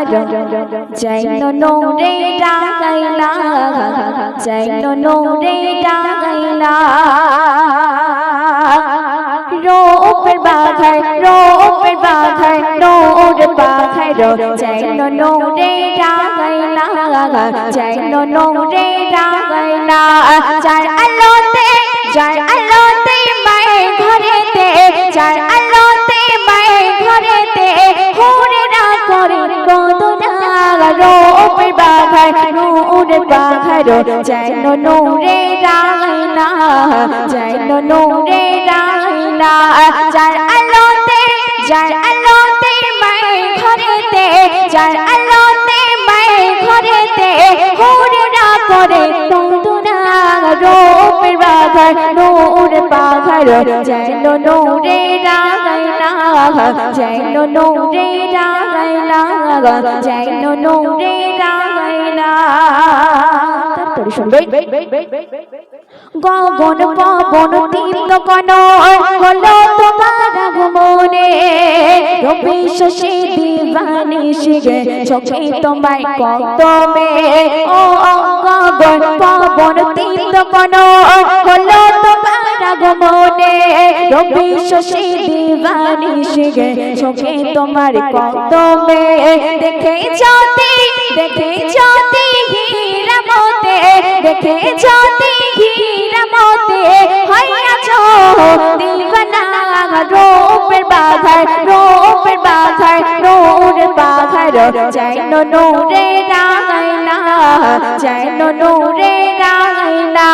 বাঘার যেন নোরে ডাকাইলা যেন নোরে ডাকাইলা রোপের বাঘার রোপের বাঘার নোর বাঘার যেন নোরে ডাকাইলা যেন নোরে ডাকাইলা যার আলোতে যার আলোতে বাঘার যেন নূরে রাইনা যেন নূরে রাইনা যার আলোতে যার আলোতে মায়ের ঘরেতে, যার আলোতে মায়ের ঘরেতে হুরেরা করে কদনা রোপের বাঘার নূর বাঘার যেন নূরে রাইনা যেন নূরে রাইনা যেন নূরে গগন পবন তীর্থ কন হলো তোমার আগমনে। রবি শশী দিবানি শিগে চোখে তোমায় কদমে। ও গগন পবন তীর্থ কন হলো তোমার আগমনে। রবি শশী দিবানি শিগে চোখে তোমার কদমে। দেখে যদি রূপের বাঘার রূপের বাঘার নূরের বাঘার যেন নূরে রাইনা যেন নূরে রাইনা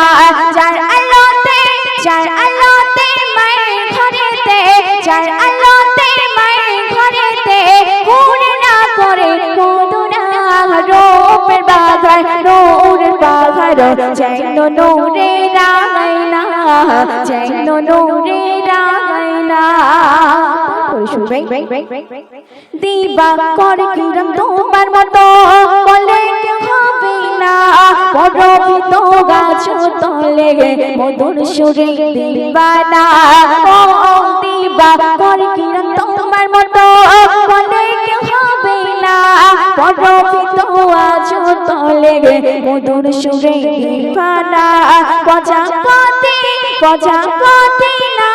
যার আলোতে যার আলোতে মায়ের ঘরেতে, যার আলোতে মায়ের ঘরেতে হুড়ে না করে কদনা রূপের বাঘার নূরের বাঘার যেন নূরে রাইনা যেন নূরে রাইনা কর তোমার মতো বলে হবে না। পরবিত গাছ তলে মধুর সুরে দিবানা ও দিবা তোমার মতো বলে হবে না। পরবিত আজ তলে মধুর সুরে দিবানা প্রজাপতি প্রজাপতি হয়ে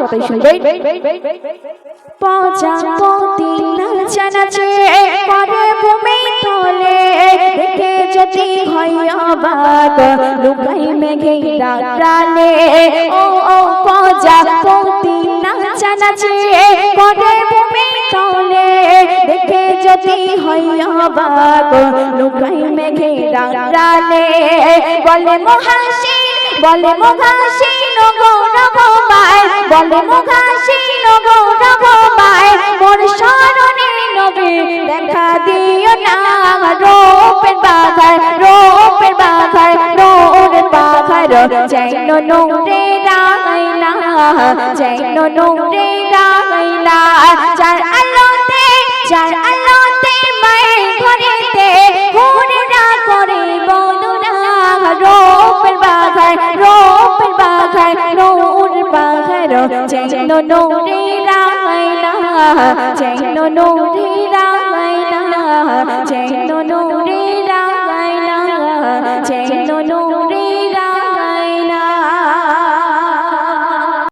কথাই শুনবে প্রজাপতি নাচা নাচে করে ভূমি তলে দেখে যদি হয় অবাক লুকাই মেঘে ও ও প্রজাপতি ভূমি তলে দেখে যদি হয় অবাক লুকাই মেঘে বলে বলে গো বলে মহাসিন গো নগমায় মোর শরণে নবী দেখা দিও না। রূপের বাঘার রূপের বাঘার নূরের বাঘার। যেন নূরে রাইনা যেন নূরে রাইনা যার আলোতে যার আলোতে নূরের বাঘার যেন নূরে রাইনা যেন নূরে রাইনা যেন নূরে